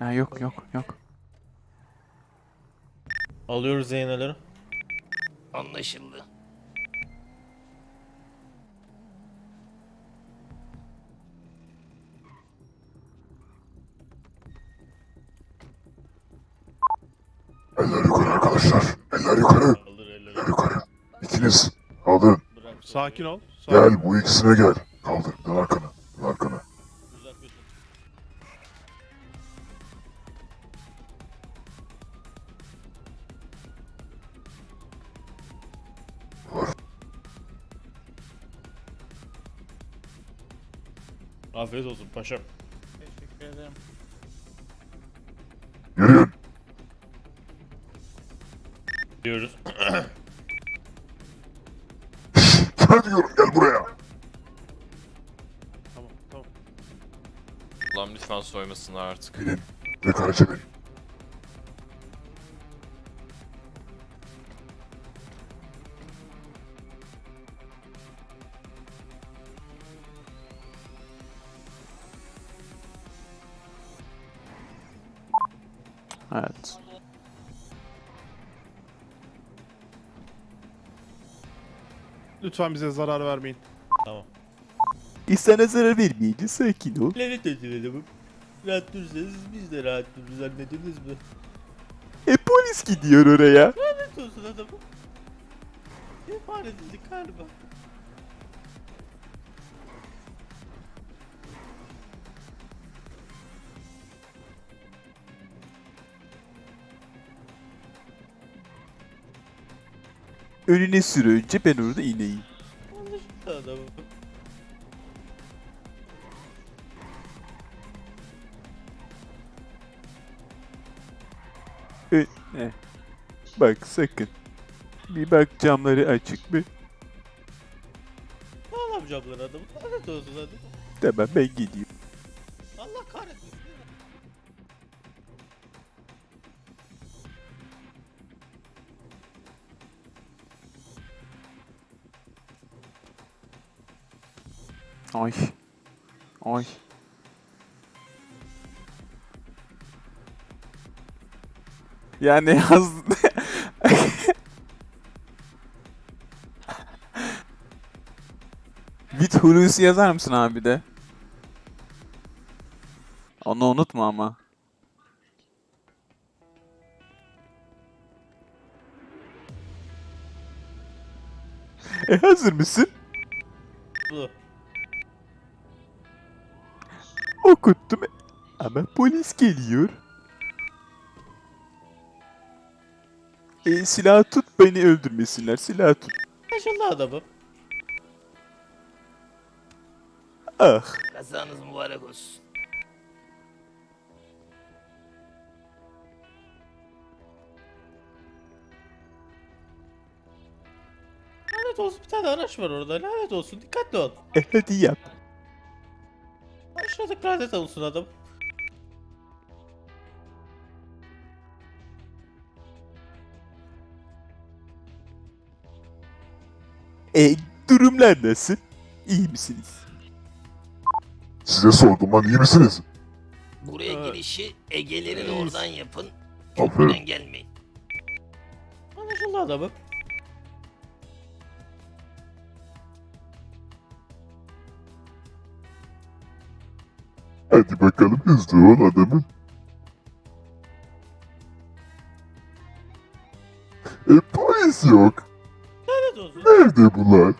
Ha yok yok yok. Alıyoruz Zeyneleri. Anlaşıldı. Eller yukarı arkadaşlar. Eller yukarı. Alır. Eller yukarı. İkiniz. Kaldırın. Bırak. Sakin ol. Sakin. Gel bu ikisine gel. Kaldır. Dön arkana. Afiyet olsun paşam. Teşekkür ederim. Yürüyün. Diyoruz. Sana diyorum gel buraya. Tamam tamam. Allah'ım lütfen soymasınlar artık. Binin. Ve karaca. Lütfen bize zarar vermeyin. tamam. Biz sana zarar vermeyeceğiz sakin ol. Lanet adamım. Rahat dursanız biz de rahat dururuz zannediniz mi? E polis gidiyor oraya. Lanet olsun adamım. İhbar edildik galiba. Önüne sür önce ben orada ineyim. Adamım. Önüne. Bak sakın. Bir bak camları açık mı? Ne yapacağım lan adamım? Lanet olsun adamım. Tamam ben gidiyorum. Allah kahretsin. Yani yaz... Bit Hulusi yazar mısın abi de? Onu unutma ama. E hazır mısın? Bu. Okuttum ama polis geliyor. E, silah tut beni öldürmesinler. Silah tut. Anlaşıldı adamım. Ah. Kazanız mübarek olsun. Lanet olsun bir tane araç var orada. Lanet olsun dikkatli ol. E, hadi yap. Başladık lanet olsun adam. E, durumlar nasıl? İyi misiniz? Size sordum lan iyi misiniz? Buraya Evet. girişi Ege'lerin İyiyiz. oradan yapın. Aferin. Köprüden gelmeyin. Anlaşıldı adamım. Hadi bakalım hızlı ol adamım. E polis yok. Nerede bunlar?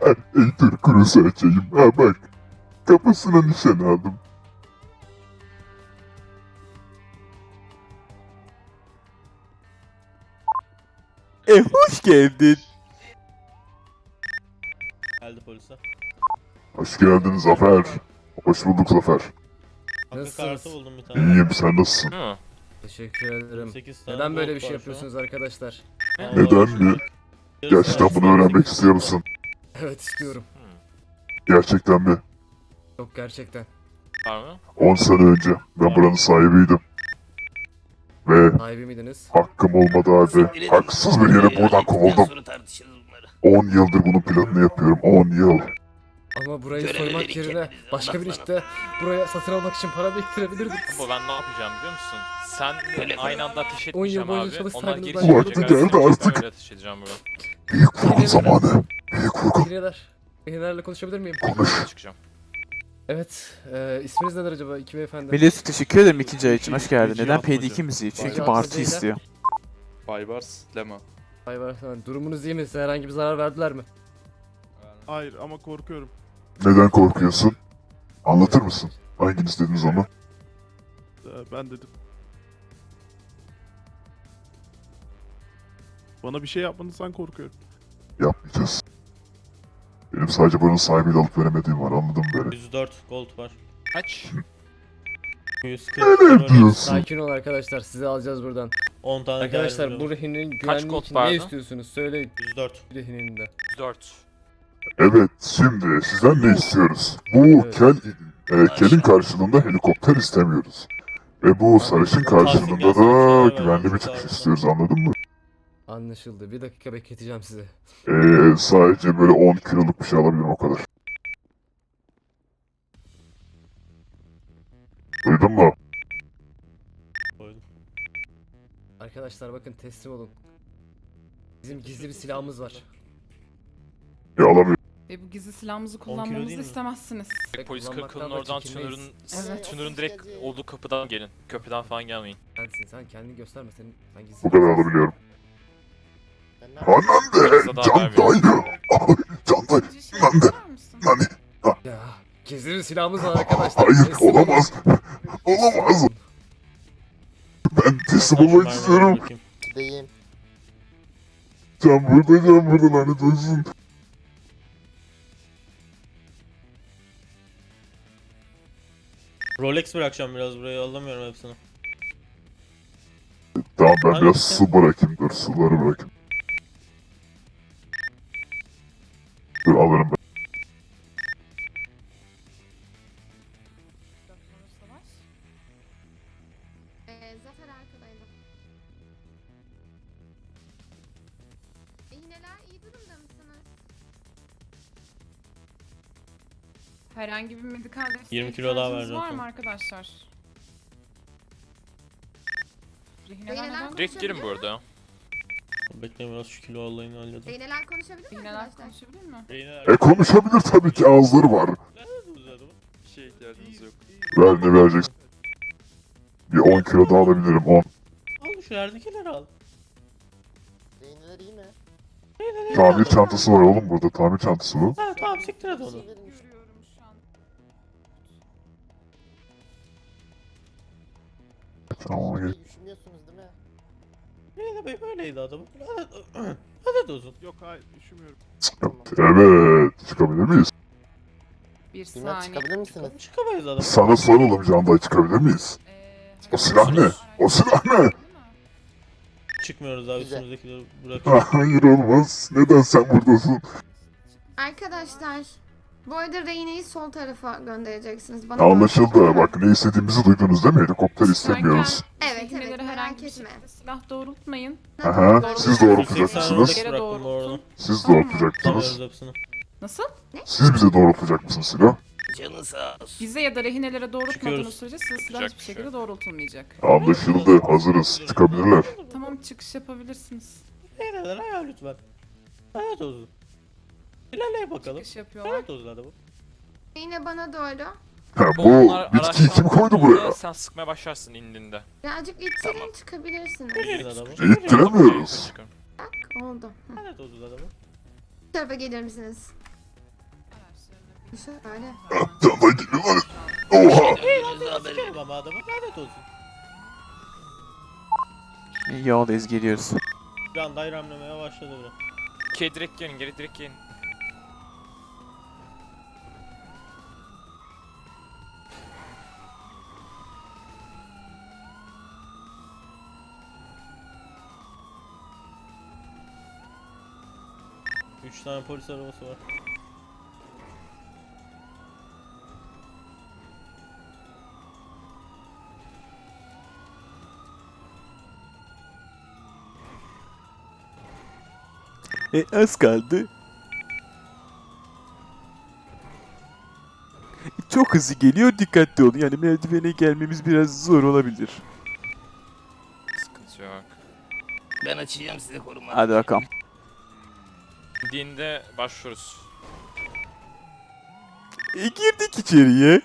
Ha, ey dur kurusu açayım. Ha bak. Kafasına nişan aldım. E, hoş geldin. Geldi polise. Hoş geldin Zafer. Hoş bulduk Zafer. Hakkı Nasılsınız? kartı buldum bir tane. İyiyim sen nasılsın? Hı. Teşekkür ederim. 8 tane Neden böyle bir şey yapıyorsunuz arkadaşlar? Neden mi? Gerçekten bunu öğrenmek istiyor musun? Evet istiyorum. Gerçekten mi? Yok gerçekten. Var mı? 10 sene önce ben buranın sahibiydim. Ve Sahibi miydiniz? hakkım olmadı halde haksız bir yere buradan kovuldum. Sonra tartışırız bunları. 10 yıldır bunun planını yapıyorum 10 yıl. Ama burayı Görevleri soymak yerine kendinize başka bir odaklanın. işte buraya satın almak için para biriktirebilirdik. Bu ben ne yapacağım biliyor musun? Sen Öyle aynı anda ateş On yıl etmeyeceğim boyunca abi. çalışsaydınız Onlar geri ben-. Vakti geldi artık. Öyle ateş edeceğim burada. Büyük vurgun zamanı. Büyük vurgun. Rehineler. Rehinelerle konuşabilir miyim? Konuş. Çıkacağım. Evet. E, isminiz nedir acaba iki beyefendi? Melis teşekkür ederim ikinci ay için. Hoş geldin. Neden atmaca. PD2 müziği? Çünkü Feci Bartu istiyor. Baybars, Lema. Vay vay. Durumunuz iyi mi? Size herhangi bir zarar verdiler mi? Hayır ama korkuyorum. Neden korkuyorsun? Anlatır mısın? Hanginiz dediniz onu? Ee, ben dedim. Bana bir şey yapmanızdan korkuyorum. Yapmayacağız. Benim sadece buranın sahibiyle alıp veremediğim var anladın mı beni? 104 gold var. Kaç? 140 Ne diyorsun? Sakin ol arkadaşlar. Sizi alacağız buradan. 10 tane Arkadaşlar bu rehinenin Kaç güvenliği kod için vardı? ne istiyorsunuz? Söyleyin 104. rehinenin de. 4. Evet, şimdi sizden ne istiyoruz? Bu kel, e, kelin karşılığında helikopter istemiyoruz. Ve bu sarışın karşılığında da güvenli bir çıkış istiyoruz anladın mı? Anlaşıldı. Bir dakika bekleteceğim sizi. Ee, sadece böyle 10 kiloluk bir şey alabilirim o kadar. Duydun mu? Arkadaşlar bakın teslim olun. Bizim gizli bir silahımız var. Ya alamıyorum. Ve bu gizli silahımızı kilo kullanmamızı mi? istemezsiniz. Polis Kullanmaktan oradan çekinmeyiz. tünürün, Evet. tünürün direkt olduğu kapıdan gelin. Köprüden falan gelmeyin. Sensin sen kendini gösterme senin. Sen gizli Bu kadar alabiliyorum. Anam be! Bize daha Cantay! Ay, Cantay! Lan de! Lan de! Ya gizli bir silahımız var arkadaşlar. Hayır Teslim olun. olamaz! Olamaz! Ben teslim olmak istiyorum. mermi bakayım. Deyim. Can burada, can burada lanet olsun. Rolex bırakacağım biraz buraya alamıyorum hepsini. Tamam ben Hangisi? biraz su bırakayım dur suları bırakayım. Dur alırım ben. Herhangi bir medikal desteğe 20 kilo daha ihtiyacınız vereceğim var mı arkadaşlar? Rehineler Beyler, neden? Direkt girin bu arada. Bekleyin biraz şu kilo olayını halledelim. İğneler konuşabilir mi Rehineler arkadaşlar? konuşabilir mi? E konuşabilir tabii ki ağızları var. Bir şeye ihtiyacımız yok. Ver ne vereceksin? Bir 10 kilo daha alabilirim 10. Al şu yerdekileri al. Beyinler iyi mi? Tamir çantası var oğlum burada tamir çantası bu. Ha tamam siktir et onu. Tamam gel. Şey, Üşümüyorsunuz değil mi? Yine de böyleydi adamın. Hadi olsun. Yok hayır üşümüyorum. Evet çıkabilir miyiz? Bir Bilmem saniye. çıkabilir misiniz? Çıkamayız adam. Sana soralım Canday çıkabilir miyiz? Ee, O silah ne? O silah ne? Çıkmıyoruz abi Güzel. üstümüzdekileri bırakıyoruz. Hayır olmaz. Neden sen buradasın? Arkadaşlar, bu arada rehineyi sol tarafa göndereceksiniz. Bana Anlaşıldı. Bak ne istediğimizi duydunuz değil mi? Helikopter istemiyoruz. Evet, evet, herhangi merak etme. silah doğrultmayın. Aha, siz doğrultacak 80 mısınız? Rolex bıraktım bu arada. Siz Tamam. doğrultacak Tutamıyoruz mısınız? hepsini. Nasıl? Siz bize doğrultacak mısınız silah? Canı sağ olsun. Bize ya da rehinelere doğrultmadığınız Çıkıyoruz. sürece size silah Yapacak hiçbir bir şey şekilde doğrultulmayacak. Anlaşıldı. Hazırız. Çıkabilirler. Tamam çıkış yapabilirsiniz. Neyler ayağı lütfen. Hayat olsun. İlerleye bakalım. Çıkış yapıyorlar. Hayat olsun adamı. Rehine bana doğru. Ha, bu Onlar bitkiyi araçtan kim koydu koyduğunda buraya? Sen sıkmaya başlarsın indiğinde. Birazcık ittirin çıkabilirsiniz. Yürüyün adamı. İttiremiyoruz. Çıkın. Bak, oldu. Hı. Hayat olsun adamı. Bu tarafa gelir misiniz? Şöyle. Canday geliyorlar. Oha. Döndüğünüzde haber verin. Sikerim ama adamı. Lanet olsun. İyi yoldayız geliyoruz. Can dayramlamaya başladı bile. Okey direkt gelin geri direkt gelin. Üç tane polis arabası var. E az kaldı. çok hızlı geliyor. Dikkatli olun. Yani merdivene gelmemiz biraz zor olabilir. Sıkıntı yok. Ben açacağım size koruma. Hadi bakalım. İndiğinde başlıyoruz. E, girdik içeriye.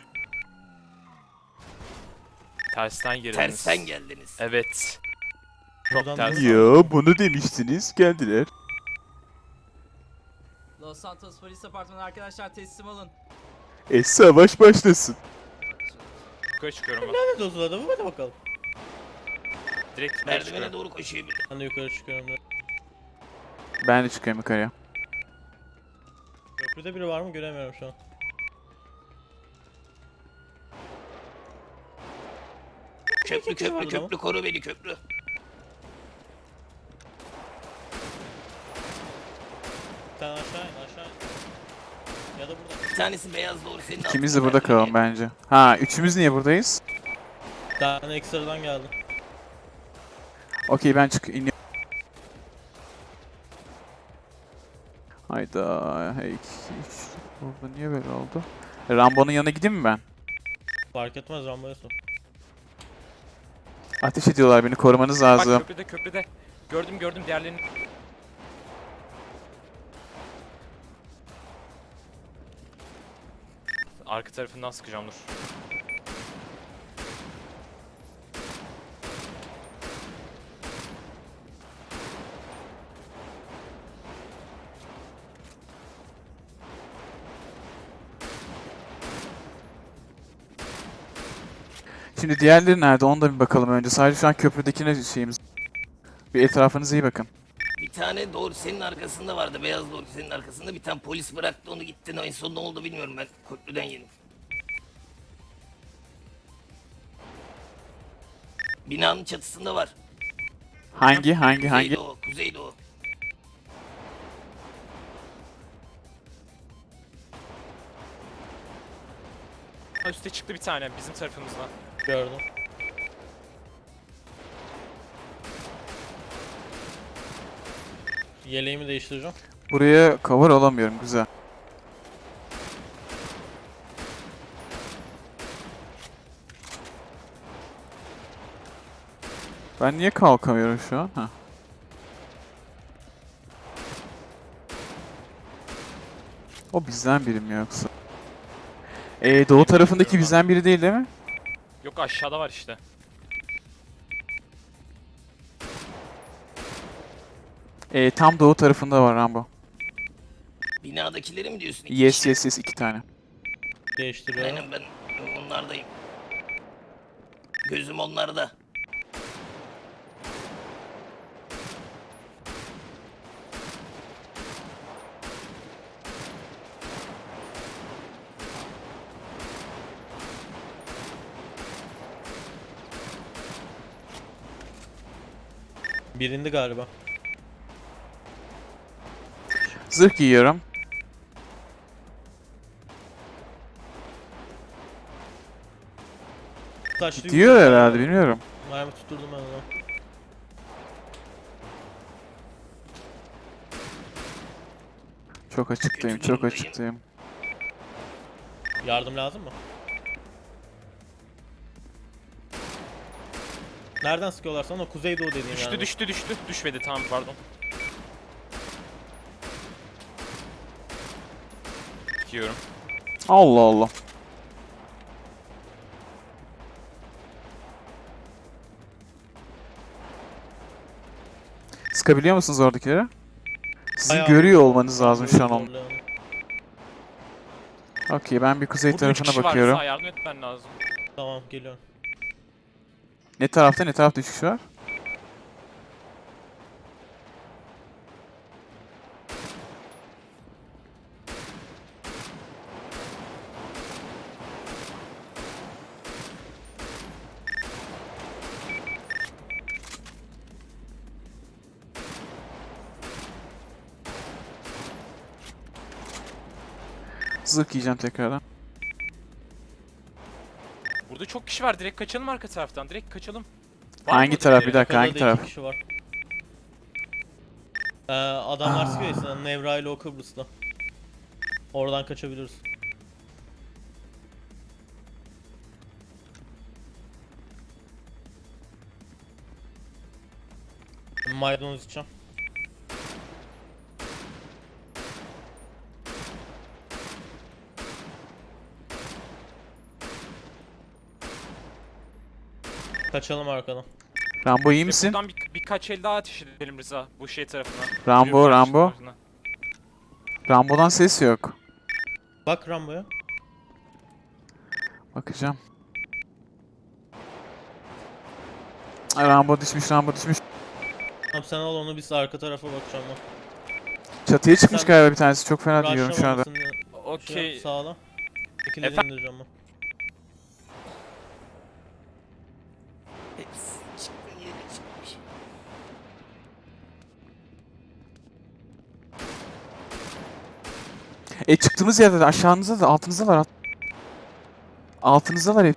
Tersten girdiniz. Tersten geldiniz. Evet. Çok Buradan ters. nasıl- Yo bunu demiştiniz. Geldiler. Los Santos Polis Departmanı arkadaşlar teslim olun. E savaş başlasın. Yukarı çıkıyorum ben. Lanet olsun adamı hadi bakalım. Direkt yukarı Merdivene çıkıyorum. doğru koşuyor bir de. Ben de yukarı çıkıyorum. Ben de çıkıyorum yukarıya. Köprüde biri var mı göremiyorum şu an. Köprü köprü köprü koru beni köprü. Bir tane aşağı in aşağı in. Ya da burada. Bir tanesi beyaz doğru senin İkimiz de burada kalalım bence. Ha üçümüz niye buradayız? Bir tane ekstradan geldi. Okey ben çık iniyorum. Hayda. Hey, hiç, burada niye böyle oldu? Rambo'nun yanına gideyim mi ben? Fark etmez Rambo'ya sor. Ateş ediyorlar beni korumanız Bak lazım. köprüde köprüde. Gördüm gördüm diğerlerini. Arka tarafından sıkacağım dur. Şimdi diğerleri nerede onu da bir bakalım önce. Sadece şu an köprüdekine şeyimiz. Bir etrafınıza iyi bakın. Bir tane doğru senin arkasında vardı. Beyaz doğru senin arkasında. Bir tane polis bıraktı onu gitti. En son ne oldu bilmiyorum ben. Köprüden yedim. Binanın çatısında var. Hangi hangi hangi? Kuzeydoğu, Kuzeydoğu. Üste çıktı bir tane bizim tarafımızdan. Gördüm. Yeleğimi değiştireceğim. Buraya cover alamıyorum güzel. Ben niye kalkamıyorum şu an? Ha. O bizden biri mi yoksa? Ee, doğu tarafındaki bizden biri değil değil mi? Yok aşağıda var işte. Ee, tam doğu tarafında var Rambo. Binadakileri mi diyorsun? İki Yes kişi. yes yes iki tane. Değiştiriyorum. Aynen ben onlardayım. Gözüm onlarda. Birindi galiba. Zırh giyiyorum. Taşlı Diyor yukarı- herhalde bilmiyorum. Mermi tutturdum ben ona. Çok açıktayım çok açıktayım. Yardım lazım mı? Nereden sıkıyorlar sana? Kuzeydoğu dediğin Düştü yani. düştü düştü. Düşmedi tamam pardon. Yiyorum. Allah Allah. Sıkabiliyor musunuz oradakileri? Sizin Bayağı görüyor olmanız lazım şu an onu. Okey ben bir kuzey Burada üç tarafına kişi var bakıyorum. Rıza, yardım etmen lazım. Tamam geliyorum. Ne tarafta ne tarafta üç kişi var? Zırh giyeceğim tekrardan çok kişi var. Direkt kaçalım arka taraftan. Direkt kaçalım. Var Hangi taraf? Bir dakika, hangi taraf? Kişi var. Ee, adamlar sıkıyor ya sana Nevra ile o Kıbrıs'ta. Oradan kaçabiliriz. Maydanoz içeceğim. Kaçalım arkadan. Rambo iyi Ve misin? Buradan bir, birkaç el daha ateş edelim Rıza. Bu şey tarafına. Rambo, Yürü, karşı Rambo. tarafına. Rambo'dan ses yok. Bak Rambo'ya. Bakacağım. Ay, Rambo düşmüş, Rambo düşmüş. Tamam sen al onu biz arka tarafa bakacağım ben. Çatıya çıkmış Sen- galiba bir tanesi. Çok fena duyuyorum şu anda. Diye şey Okey. Sağla. Efendim? ben. E çıktığımız yerde de aşağınızda da altınızda var. Altınızda var hep.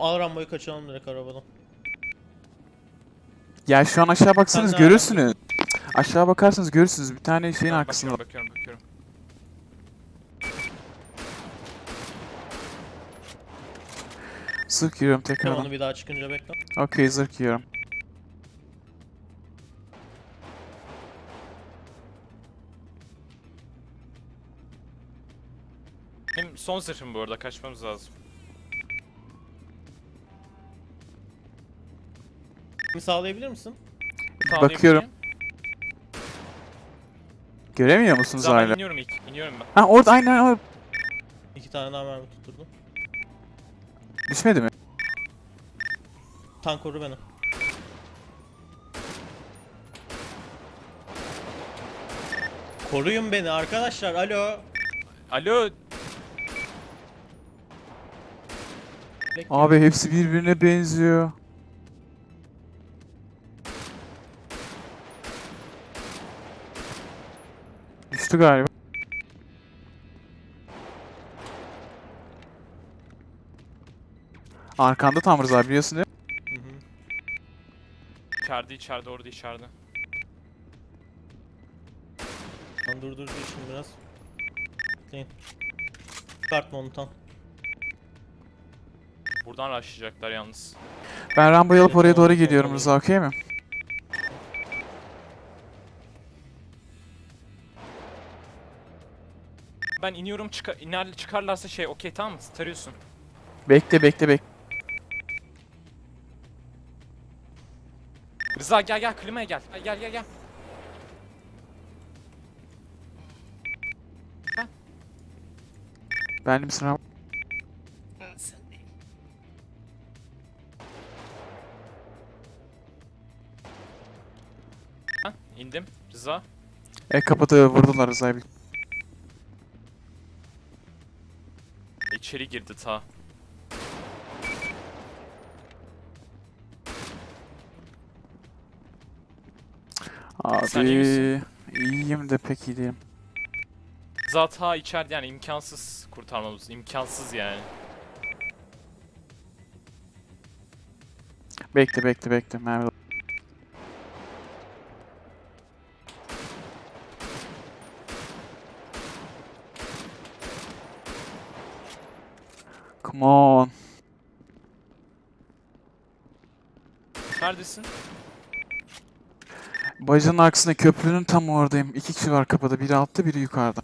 Al Rambo'yu kaçalım direkt arabadan. Ya şu an aşağı baksanız Sen görürsünüz. Aşağı bakarsanız görürsünüz. Bir tane şeyin arkasında. Bakıyorum bakıyorum bakıyorum. Zırh giyiyorum tekrardan. onu bir daha çıkınca bekle. Okey zırh giyiyorum. Benim son zırhım bu arada kaçmamız lazım. Kimi sağlayabilir misin? Tamam, Bakıyorum. Göremiyor musunuz Rıza ben hala? iniyorum ilk. İniyorum ben. Ha orada aynen o. İki tane daha mermi tutturdum. Düşmedi mi? Tank koru beni. Koruyun beni arkadaşlar. Alo. Alo. Abi hepsi birbirine benziyor. Düştü galiba. Arkanda tam Rıza biliyorsun değil mi? Hı hı. İçeride içeride orada içeride. Lan dur dur dur şimdi biraz. Bekleyin. Çıkartma onu tam. Buradan rushlayacaklar yalnız. Ben Rambo'yu alıp oraya doğru gidiyorum tamam. Rıza okey mi? Ben iniyorum çıkar iner çıkarlarsa şey okey tamam mı? Tarıyorsun. Bekle bekle bekle. Rıza gel gel klimaya gel. Gel gel gel. gel. Bendim sıra. Ha, sen de. Ha, indim. Rıza. E kapıda vurdular Rıza'yı. İçeri girdi ta. Sen iyi Abi misin? iyiyim de pek iyi değilim. Rıza ta içeride yani imkansız kurtarmamız. imkansız yani. Bekle bekle bekle Merve. Come on. Neredesin? Bacının arkasında köprünün tam oradayım. İki kişi var kapıda. Biri altta biri yukarıda.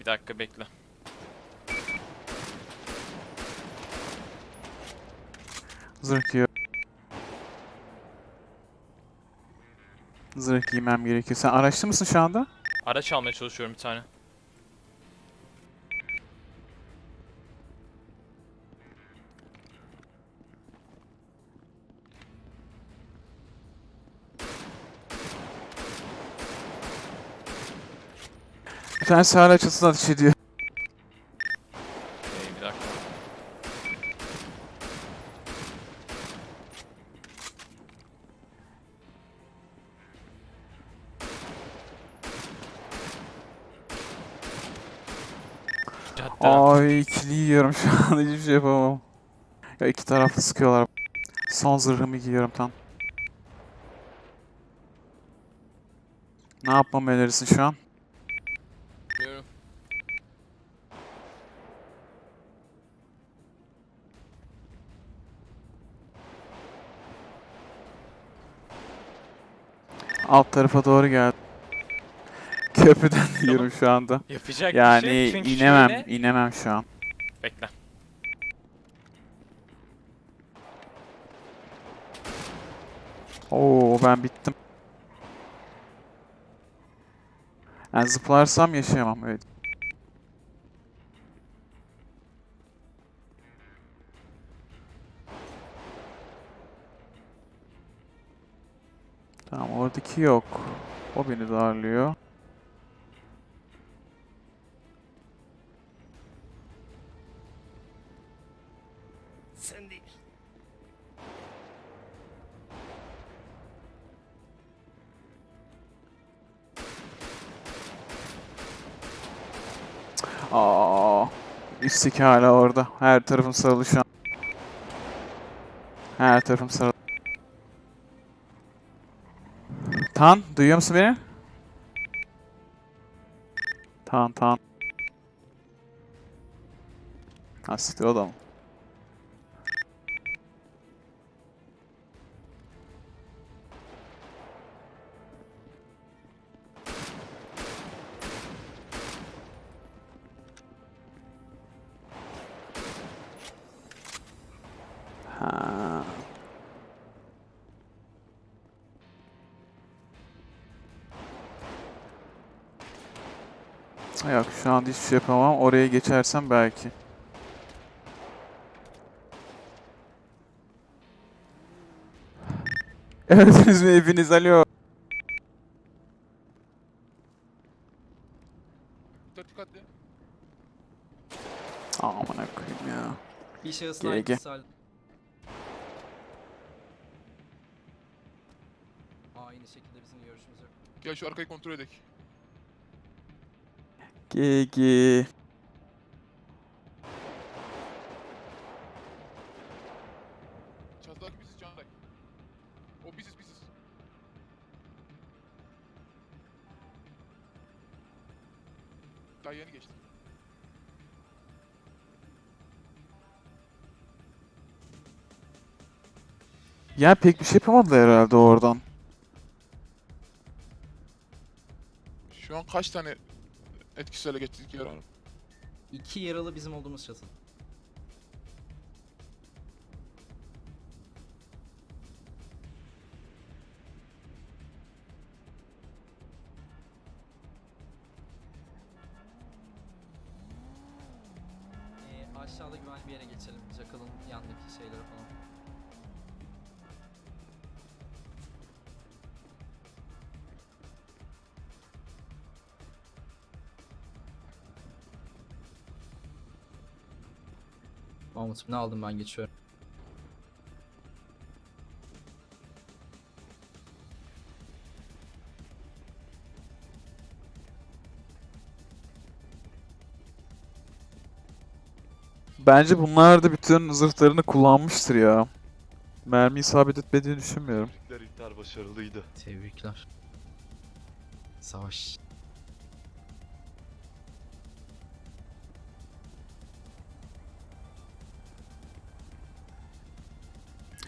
Bir dakika bekle. Zırh giyiyor. Zırh giymem gerekiyor. Sen araçlı mısın şu anda? Araç almaya çalışıyorum bir tane. Tanesi hala çatıda ateş ediyor. Ee, bir dakika. Cadde. Ay ikili yiyorum şu anda hiçbir şey yapamam. Ya iki taraflı sıkıyorlar. Son zırhımı giyiyorum tam. Ne yapmamı önerirsin şu an? Alt tarafa doğru geldi. Köprüden de yiyorum şu anda. Yapacak Yani bir şey. Çünkü inemem, şöyle- inemem şu an. Bekle. Oo ben bittim. Yani zıplarsam yaşayamam evet. Tamam oradaki yok. O beni darlıyor. Sen değil. Aa, üstteki hala orada. Her tarafım sarılı şu an. Her tarafım sarılı. Tan, duyuyor musun beni? Tan, tan. Ha, siktir o da mı? Ha. Yok şu anda hiçbir şey yapamam. Oraya geçersem belki. Öldünüz mü hepiniz? Alo. Dikkatli. Aman koyayım ya. Bir şahıs GG. Aynı şekilde bizim görüşümüz yok. Gel şu arkayı kontrol edek. GG. Çatıdaki biziz Canray. O biziz biziz. Daha yeni geçti. Ya pek bir şey yapamadılar herhalde oradan. Şu an kaç tane etkisiz hale getirdik yaralı? İki yaralı bizim olduğumuz çatı. Mahmut ne aldım ben geçiyorum. Bence bunlar da bütün zırhlarını kullanmıştır ya. Mermi isabet etmediğini düşünmüyorum. İlter başarılıydı. Tebrikler. Savaş.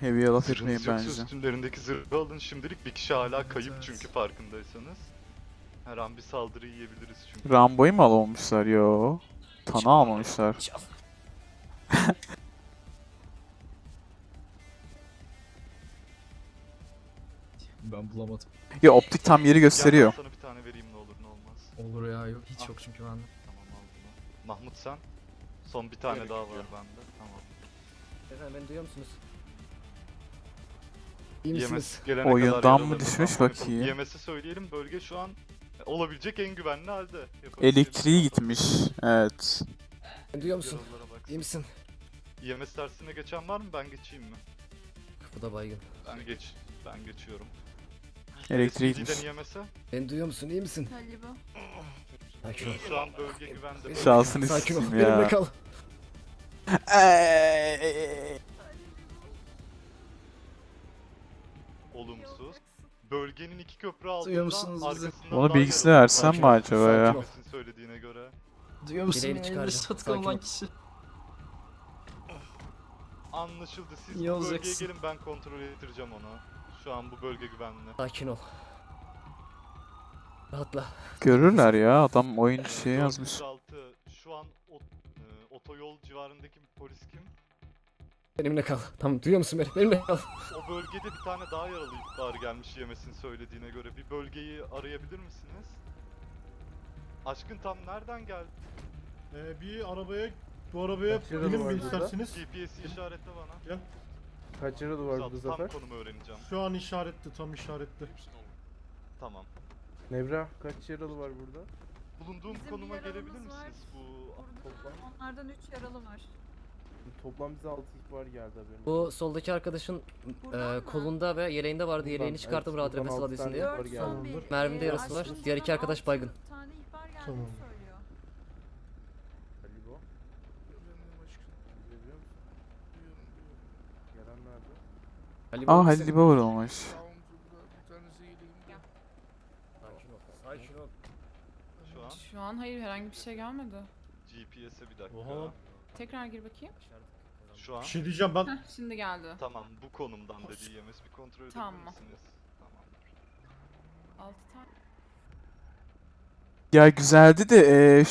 Heavy'ye laf etmeyin bence. üstünlerindeki zırhı alın şimdilik bir kişi hala kayıp evet. çünkü farkındaysanız. Her an bir saldırı yiyebiliriz çünkü. Rambo'yu mu alamamışlar yo? Tanı almamışlar. Çal. Ben bulamadım. Ya optik tam yeri gösteriyor. sana bir tane vereyim ne olur ne olmaz. Olur ya yok hiç Ah. yok çünkü bende. Tamam al bunu. Mahmut sen? Son bir tane daha var bende. Tamam. Efendim beni duyuyor musunuz? İyi IMS gelene Oyundan kadar mı düşmüş bakayım? IMS'e söyleyelim bölge şu an olabilecek en güvenli halde. Yapabileceğimiz Elektriği gitmiş. Evet. Beni duyuyor musun? Baksın. İyi misin? IMS tersine geçen var mı? Ben geçeyim mi? Kapıda baygın. Ben geç. Ben geçiyorum. Elektriği gitmiş. IMS'e. Beni duyuyor musun? İyi misin? Galiba. Sakin ol. Şu an bölge güvende. Şansını Sakin ol. isteyeyim Benimle ya. kal. Olumsuz. Bölgenin iki köprü altında Duyuyor musunuz bizi? arkasından Onu daha bilgisini yaralı versem mi acaba ya? söylediğine göre. Duyuyor musun? Bileğini Elinde çıkaracağım. şatkan Sakin kişi. Anlaşıldı. Siz İyi bu bölgeye olacaksın. gelin ben kontrol ettireceğim onu. Şu an bu bölge güvenli. Sakin ol. Rahatla. Görürler ya adam oyun şey yazmış. 406, Şu an o, e, otoyol civarındaki bir polis kim? Benimle kal. Tamam duyuyor musun beni? Benimle kal. O bölgede bir tane daha yaralı ihbar gelmiş yemesini söylediğine göre. Bir bölgeyi arayabilir misiniz? Aşkın tam nereden geldi? Ee, bir arabaya, bu arabaya binin mi isterseniz. GPS'i işaretle bana. Kaç yaralı Güzel, tam konumu öğreneceğim. Şu an işaretli, tam işaretli. Tamam. Nevra kaç yaralı var burada? Bulunduğum Bizim bir konuma yaralımız gelebilir var. misiniz? Bu Onlardan 3 yaralı var. Toplam bize 6 ihbar geldi haberin. Bu soldaki arkadaşın Buradan e, mı? kolunda ve yeleğinde vardı. Buradan, Yeleğini çıkartıp evet, rahat buradan nefes altı alabilsin tane diye. ihbar Dört geldi. son bir. Mermide yarası var. Diğer iki arkadaş baygın. tane ihbar geldiğini Tamam. söylüyor. Ali bu. Duyabiliyor musun? Gelen nerede? Ali Aa Halil Bauer olmuş. Sakin ol. Sakin ol. şu an Şu an hayır herhangi bir şey gelmedi. GPS'e bir dakika. Oha. Tekrar gir bakayım. Şu an şey diyeceğim ben Heh, şimdi geldi. tamam bu konumdan dedi yemes bir kontrol edebilir Tamam. Tamamdır. 6 tane. Ya güzeldi de eee,